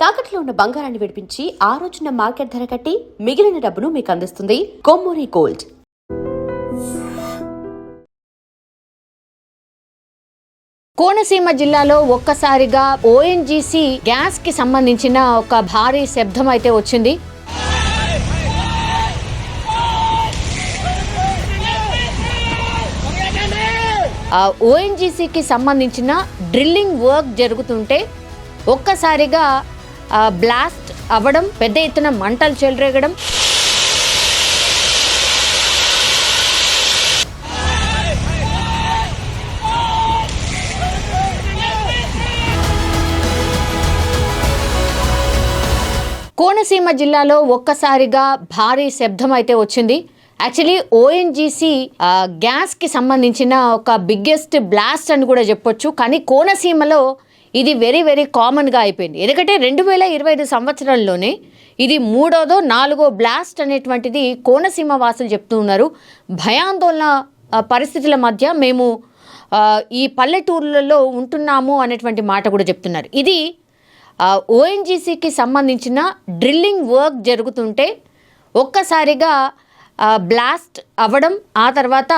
తాకట్లో ఉన్న బంగారాన్ని విడిపించి ఆ రోజున మార్కెట్ ధర కట్టి మిగిలిన డబ్బును మీకు అందిస్తుంది కొమ్మూరి గోల్డ్. కోనసీమ జిల్లాలో ఒక్కసారిగా ఓఎన్జీసీ గ్యాస్కి సంబంధించిన ఒక భారీ శబ్దం అయితే వచ్చింది. ఓఎన్జీసీకి సంబంధించిన డ్రిల్లింగ్ వర్క్ జరుగుతుంటే ఒక్కసారిగా బ్లాస్ట్ అవ్వడం పెద్ద ఎత్తున మంటలు చెలరేగడం. కోనసీమ జిల్లాలో ఒక్కసారిగా భారీ శబ్దం అయితే వచ్చింది. యాక్చువల్లీ ఓఎన్జీసీ గ్యాస్కి సంబంధించిన ఒక బిగ్గెస్ట్ బ్లాస్ట్ అని కూడా చెప్పొచ్చు. కానీ కోనసీమలో ఇది వెరీ వెరీ కామన్గా అయిపోయింది. ఎందుకంటే రెండు వేల ఇరవై ఐదు సంవత్సరంలోనే ఇది మూడోదో నాలుగో బ్లాస్ట్ అనేటువంటిది కోనసీమ వాసులు చెప్తూ ఉన్నారు. భయాందోళన పరిస్థితుల మధ్య మేము ఈ పల్లెటూర్లలో ఉంటున్నాము అనేటువంటి మాట కూడా చెప్తున్నారు. ఇది ఓఎన్జీసీకి సంబంధించిన డ్రిల్లింగ్ వర్క్ జరుగుతుంటే ఒక్కసారిగా బ్లాస్ట్ అవ్వడం ఆ తర్వాత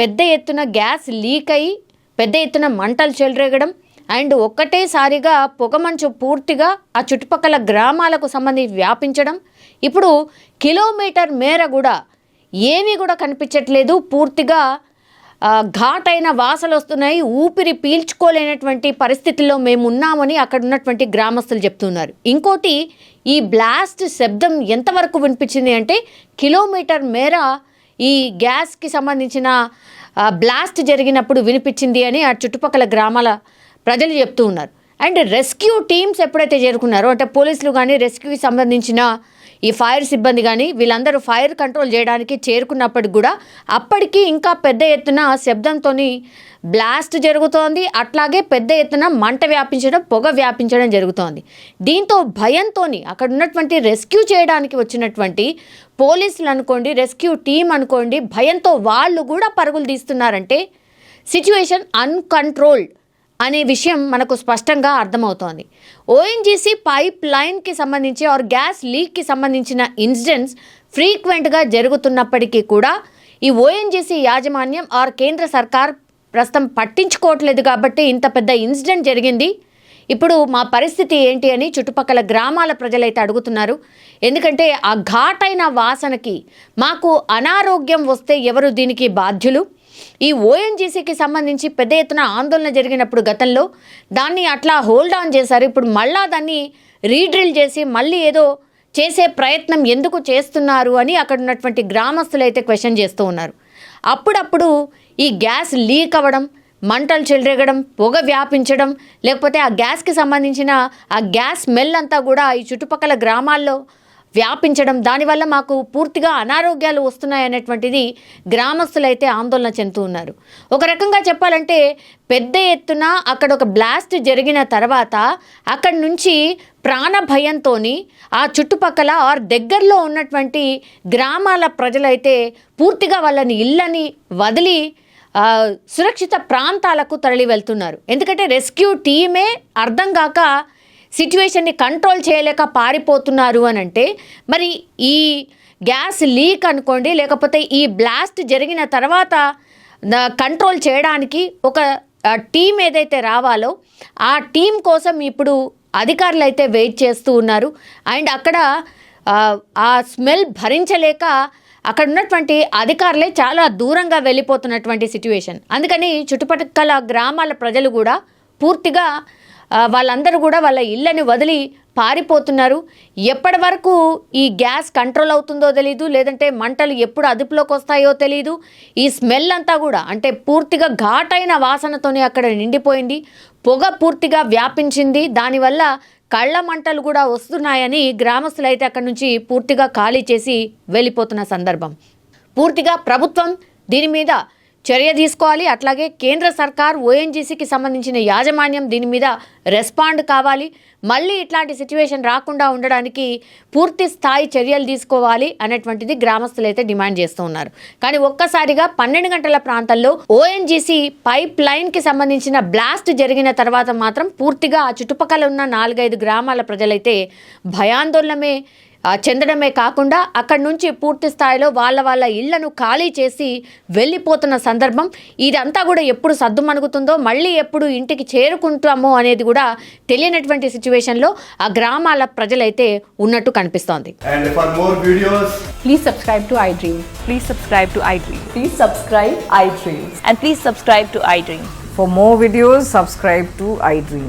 పెద్ద ఎత్తున గ్యాస్ లీక్ అయ్యి పెద్ద ఎత్తున మంటలు చెలరేగడం అండ్ ఒక్కటేసారిగా పొగమంచు పూర్తిగా ఆ చుట్టుపక్కల గ్రామాలకు సంబంధించి వ్యాపించడం. ఇప్పుడు కిలోమీటర్ మేర కూడా ఏమీ కూడా కనిపించట్లేదు. పూర్తిగా ఘాటైన వాసలు వస్తున్నాయి. ఊపిరి పీల్చుకోలేనటువంటి పరిస్థితుల్లో మేము ఉన్నామని అక్కడ ఉన్నటువంటి గ్రామస్తులు చెప్తున్నారు. ఇంకోటి ఈ బ్లాస్ట్ శబ్దం ఎంతవరకు వినిపించింది అంటే కిలోమీటర్ మేర ఈ గ్యాస్కి సంబంధించిన బ్లాస్ట్ జరిగినప్పుడు వినిపించింది అని ఆ చుట్టుపక్కల గ్రామాల ప్రజలు చెప్తూ ఉన్నారు. అండ్ రెస్క్యూ టీమ్స్ ఎప్పుడైతే చేరుకున్నారో అంటే పోలీసులు కానీ రెస్క్యూకి సంబంధించిన ఈ ఫైర్ సిబ్బంది కానీ వీళ్ళందరూ ఫైర్ కంట్రోల్ చేయడానికి చేరుకున్నప్పటికి కూడా అప్పటికి ఇంకా పెద్ద ఎత్తున శబ్దంతో బ్లాస్ట్ జరుగుతోంది. అట్లాగే పెద్ద ఎత్తున మంట వ్యాపించడం పొగ వ్యాపించడం జరుగుతోంది. దీంతో భయంతో అక్కడ ఉన్నటువంటి రెస్క్యూ చేయడానికి వచ్చినటువంటి పోలీసులు అనుకోండి రెస్క్యూ టీం అనుకోండి భయంతో వాళ్ళు కూడా పరుగులు తీస్తున్నారంటే సిచ్యువేషన్ అన్కంట్రోల్డ్. అనే విషయం మనకు స్పష్టంగా అర్థమవుతోంది. ఓఎన్జీసీ పైప్ లైన్కి సంబంధించి ఆర్ గ్యాస్ లీక్కి సంబంధించిన ఇన్సిడెంట్స్ ఫ్రీక్వెంట్గా జరుగుతున్నప్పటికీ కూడా ఈ ఓఎన్జీసీ యాజమాన్యం ఆర్ కేంద్ర సర్కార్ ప్రస్తుతం పట్టించుకోవట్లేదు కాబట్టి ఇంత పెద్ద ఇన్సిడెంట్ జరిగింది. ఇప్పుడు మా పరిస్థితి ఏంటి అని చుట్టుపక్కల గ్రామాల ప్రజలైతే అడుగుతున్నారు. ఎందుకంటే ఆ ఘాటైన వాసనకి మాకు అనారోగ్యం వస్తే ఎవరు దీనికి బాధ్యులు? ఈ ఓఎన్జీసీకి సంబంధించి పెద్ద ఎత్తున ఆందోళన జరిగినప్పుడు గతంలో దాన్ని అట్లా హోల్డ్ ఆన్ చేశారు. ఇప్పుడు మళ్ళా దాన్ని రీడ్రిల్ చేసి మళ్ళీ ఏదో చేసే ప్రయత్నం ఎందుకు చేస్తున్నారు అని అక్కడ ఉన్నటువంటి గ్రామస్తులు అయితే క్వశ్చన్ చేస్తూ ఉన్నారు. అప్పుడప్పుడు ఈ గ్యాస్ లీక్ అవ్వడం మంటలు చెలరేగడం పొగ వ్యాపించడం లేకపోతే ఆ గ్యాస్కి సంబంధించిన ఆ గ్యాస్ స్మెల్ అంతా కూడా ఈ చుట్టుపక్కల గ్రామాల్లో వ్యాపించడం దానివల్ల మాకు పూర్తిగా అనారోగ్యాలు వస్తున్నాయనేటువంటిది గ్రామస్తులైతే ఆందోళన చెందుతూ ఉన్నారు. ఒక రకంగా చెప్పాలంటే పెద్ద ఎత్తున అక్కడ ఒక బ్లాస్ట్ జరిగిన తర్వాత అక్కడి నుంచి ప్రాణ భయంతో ఆ చుట్టుపక్కల ఆర్ దగ్గరలో ఉన్నటువంటి గ్రామాల ప్రజలైతే పూర్తిగా వాళ్ళని ఇళ్ళని వదిలి సురక్షిత ప్రాంతాలకు తరలి వెళ్తున్నారు ఎందుకంటే రెస్క్యూ టీమే అర్థం కాక సిచ్యువేషన్ని కంట్రోల్ చేయలేక పారిపోతున్నారు అని అంటే మరి ఈ గ్యాస్ లీక్ అనుకోండి లేకపోతే ఈ బ్లాస్ట్ జరిగిన తర్వాత కంట్రోల్ చేయడానికి ఒక టీం ఏదైతే రావాలో ఆ టీం కోసం ఇప్పుడు అధికారులు అయితే వెయిట్ చేస్తూ ఉన్నారు. అండ్ అక్కడ ఆ, స్మెల్ భరించలేక అక్కడ ఉన్నటువంటి అధికారులే చాలా దూరంగా వెళ్ళిపోతున్నటువంటి సిచ్యువేషన్. అందుకని చుట్టుపక్కల గ్రామాల ప్రజలు కూడా పూర్తిగా వాళ్ళందరూ కూడా వాళ్ళ ఇళ్ళని వదిలి పారిపోతున్నారు. ఎప్పటి వరకు ఈ గ్యాస్ కంట్రోల్ అవుతుందో తెలీదు లేదంటే మంటలు ఎప్పుడు అదుపులోకి వస్తాయో తెలీదు. ఈ స్మెల్ అంతా కూడా అంటే పూర్తిగా ఘాటైన వాసనతోనే అక్కడ నిండిపోయింది. పొగ పూర్తిగా వ్యాపించింది. దానివల్ల కళ్ళ మంటలు కూడా వస్తున్నాయని గ్రామస్తులు అయితే అక్కడి నుంచి పూర్తిగా ఖాళీ చేసి వెళ్ళిపోతున్న సందర్భం. పూర్తిగా ప్రభుత్వం దీని మీద చర్య తీసుకోవాలి. అట్లాగే కేంద్ర సర్కార్ ఓఎన్జీసీకి సంబంధించిన యాజమాన్యం దీని మీద రెస్పాండ్ కావాలి. మళ్ళీ ఇట్లాంటి సిచ్యువేషన్ రాకుండా ఉండడానికి పూర్తి స్థాయి చర్యలు తీసుకోవాలి అనేటువంటిది గ్రామస్తులు అయితే డిమాండ్ చేస్తూ ఉన్నారు. కానీ ఒక్కసారిగా పన్నెండు గంటల ప్రాంతంలో ఓఎన్జీసీ పైప్ లైన్కి సంబంధించిన బ్లాస్ట్ జరిగిన తర్వాత మాత్రం పూర్తిగా ఆ చుట్టుపక్కల ఉన్న నాలుగైదు గ్రామాల ప్రజలైతే భయాందోళనమే చెందడమే కాకుండా అక్కడి నుంచి పూర్తి స్థాయిలో వాళ్ళ వాళ్ళ ఇళ్ళను ఖాళీ చేసి వెళ్ళిపోతున్న సందర్భం. ఇదంతా కూడా ఎప్పుడు సర్దుమణుగుతుందో మళ్ళీ ఎప్పుడు ఇంటికి చేరుకుంటామో అనేది కూడా తెలియనటువంటి సిచ్యువేషన్లో ఆ గ్రామాల ప్రజలైతే ఉన్నట్టు కనిపిస్తోంది. For more videos, subscribe to iDream.